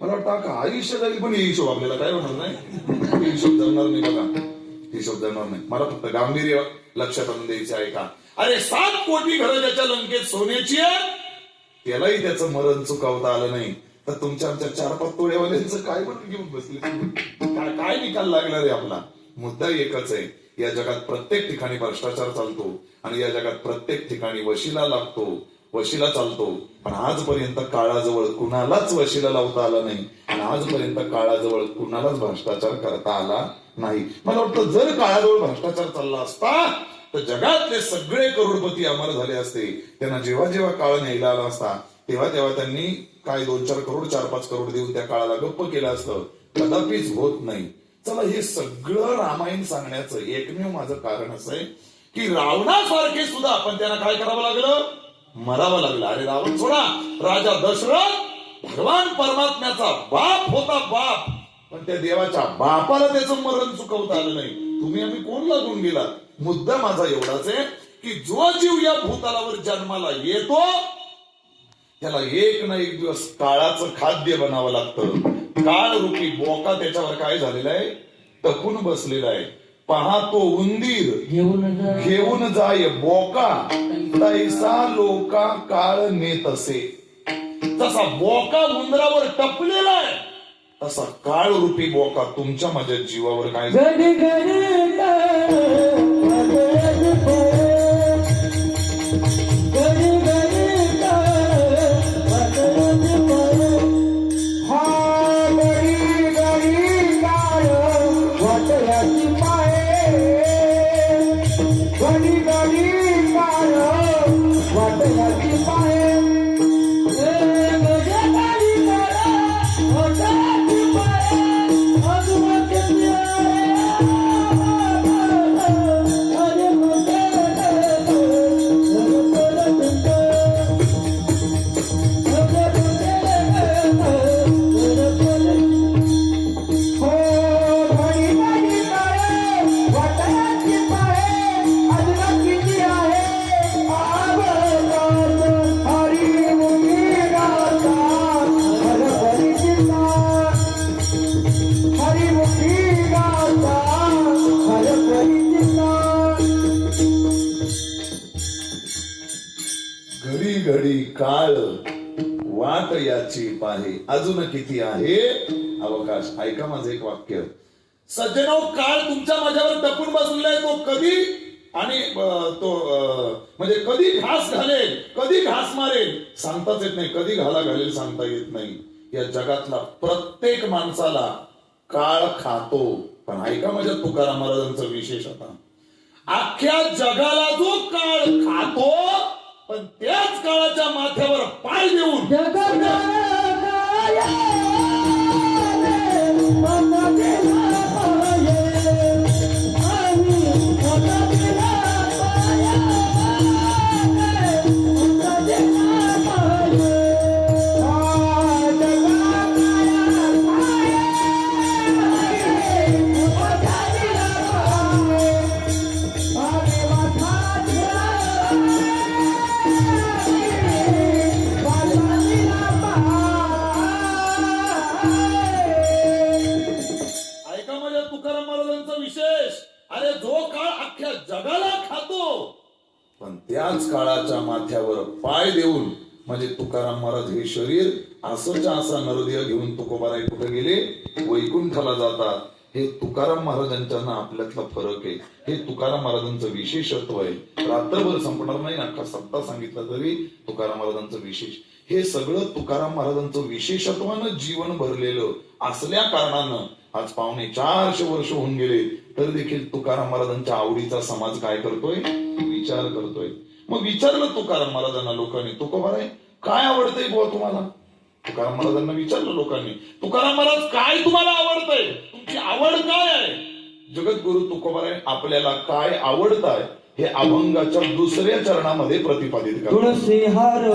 मला वाटतं अख्खं आयुष्य जाईल पण हे हिशोब आपल्याला काय होणार नाही? हिशोब जमणार नाही बघा. हिशोब जमणार नाही. मला फक्त गांभीर्य लक्षात आणून द्यायचं आहे का? अरे सात कोटी घरं ज्याच्या लंकेत सोन्याची आहे त्यालाही त्याचं मरण चुकावता आलं नाही. तर तुमच्या आमच्या चार पाच तोड्यावाल्यांचं काय पण घेऊन बसले? तुम्ही? काय निकाल लागणार आहे आपला? मुद्दा एकच आहे. या जगात प्रत्येक ठिकाणी भ्रष्टाचार चालतो आणि या जगात प्रत्येक ठिकाणी वशिला लागतो. वशिला चालतो. पण आजपर्यंत काळाजवळ कुणालाच वशिला लावता आला नाही. आणि आजपर्यंत काळाजवळ कुणालाच भ्रष्टाचार करता आला नाही. मला वाटतं जर काळाजवळ भ्रष्टाचार चालला असता तर जगातले सगळे करोडपती अमर झाले असते. त्यांना जेव्हा जेव्हा काळ न्यायला आला असता तेव्हा तेव्हा त्यांनी काय दोन चार करोड चार पाच करोड देऊन त्या काळाला गप्प केलं असतं. कदापिच होत नाही. चला हे सगळं रामायण सांगण्याचं एकमेव माझं कारण असं आहे की रावणासारखे सुद्धा आपण त्यांना काय करावं लागलं? मरावं लागलं. अरे रावण सोडा. राजा दशरथ भगवान परमात्म्याचा बाप होता बाप. पण त्या देवाच्या बापाला त्याचं मरण चुकवता आलं नाही. तुम्ही आम्ही कोण लागून गेला मुद्दा माझा एवढाच आहे की जो जीव या भूतालावर जन्माला येतो त्याला एक ना एक दिवस काळाचं खाद्य बनावं लागतं. काळ रूपी बोका त्याच्यावर काय झालेला आहे? टपून बसलेला आहे. पाहतो उंदीर. घेऊन जाय बोका. तैसा लोका काळ नेत असे. तसा बोका उंदरावर टपलेला आहे. तसा काळ रूपी बोका तुमच्या माझ्या जीवावर काय काळ वाट याची पाहे अजून किती आहे? अवकाश ऐका माझं एक वाक्य. सज्जनो काळ तुमच्या माझ्यावर टपून बसलेला आहे तो कधी? आणि तो म्हणजे कधी घास घालेल? कधी घास मारेल? सांगताच येत नाही. कधी घाला घालेल सांगता येत नाही. या जगातला प्रत्येक माणसाला काळ खातो. पण ऐका माझ्या तुकाराम महाराजांचं विशेष आता. अख्ख्या जगाला जो काळ खातो पण त्याच काळाच्या माथ्यावर पाय देऊन अरे जो काळ अख्ख्या जगाला खातो. पण त्याच काळाच्या माथ्यावर पाय देऊन म्हणजे तुकाराम महाराज हे शरीर असंच्या असा नरदेह घेऊन तुकोबाराय कुठे गेले? वैकुंठाला जातात. हे तुकाराम महाराजांच्या ना आपल्यातला फरक आहे. हे तुकाराम महाराजांचं विशेषत्व आहे. रात्रभर संपणार नाही अख्खा सप्ताह सांगितलं तरी तुकाराम महाराजांचं विशेष. हे सगळं तुकाराम महाराजांचं विशेषत्वानं जीवन भरलेलं असल्या कारणानं आज पावणे चारशे वर्ष होऊन गेले. तर देखील तुकाराम महाराजांच्या आवडीचा समाज काय करतोय? विचार करतोय. मग विचारलं तुकाराम महाराजांना लोकांनी तुकोबाराय काय आवडतंय बुवा तुम्हाला? तुकाराम महाराजांना विचारलं लोकांनी तुकाराम महाराज काय तुम्हाला आवडतंय? तुमची आवड काय आहे? जगद्गुरु तुकोबाराय आपल्याला काय आवडत आहे हे अभंगाच्या दुसऱ्या चरणामध्ये प्रतिपादित करतो तुळसी हार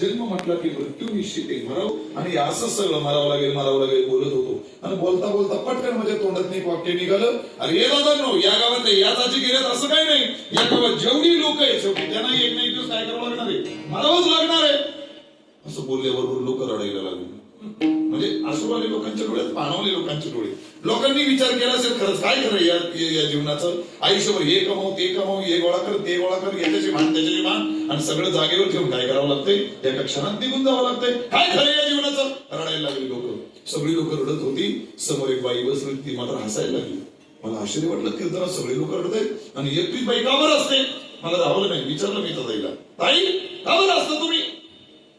जन्म म्हटला की मृत्यू निश्चित आहे मराव आणि असं सगळं मरावं लागेल मरावं लागेल बोलत होतो. आणि बोलता बोलता पटकन माझ्या तोंडात नाही वाक्य निघालं. अरे ये दादा नो या गावात या आजी गेल्यात असं काही नाही. या गावात जेवढी लोक आहेत शेवटी त्यांना एक ना एक दिवस काय करावं लागणार आहे? मरावंच लागणार आहे. असं बोलल्याबरोबर लोक रडायला लागले. म्हणजे आसुवाले लोकांच्या डोळ्यात पाणवले लोकांचे डोळे. लोकांनी विचार केला असेल खरंच काय खरं या या- जीवनाचं? आयुष्यभर हे कमाव ते कमाव हे गोळा कर ते गोळा कर याच्याची मान त्याच्याची मान आणि सगळं जागेवर ठेवून काय करावं लागतंय? एका क्षणात निघून जावं लागतंय. काय खरं या जीवनाचं? रडायला लागली लोक. सगळी लोक रडत होती. समोर एक बाई बसली ती मात्र हसायला लागली. मला आश्चर्य वाटलं कीर्तनात सगळे लोक रडत आहेत आणि एकटीच बाई का बरं असते? मला राहवलं नाही. विचारलं मी तर ताई का बरं असतं तुम्ही?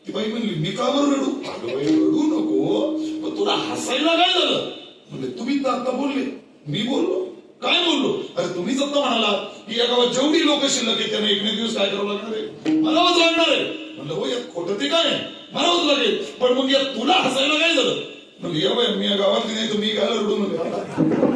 ती बाई म्हणली मी का बरं रडू अगं बाई रडू नको पण तुला हसायला काय झालं म्हणजे तुम्ही आता बोलले मी बोललो काय बोललो अरे तुम्हीच आता म्हणाला की या गावात जेवढी लोक शिल्लक आहे त्यांना एक दिवस काय करावं लागणार आहे मलाच लागणार आहे म्हणलं हो यात खोटं ते काय आहे? मलावच लागेल पण मग यात तुला हसायला काय झालं म्हणजे या बाई मी या गावातली नाही तर मी काय रडू म्हणजे